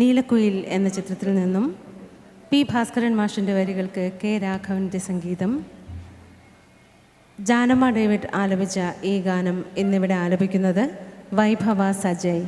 നീലക്കുയിൽ എന്ന ചിത്രത്തിൽ നിന്നും പി ഭാസ്കരൻ മാഷിന്റെ വരികൾക്ക് കെ രാഘവന്റെ സംഗീതം ജാനമ്മ ഡേവിഡ് ആലപിച്ച ഈ ഗാനം ഇന്നിവിടെ ആലപിക്കുന്നത് വൈഭവ സജയ്.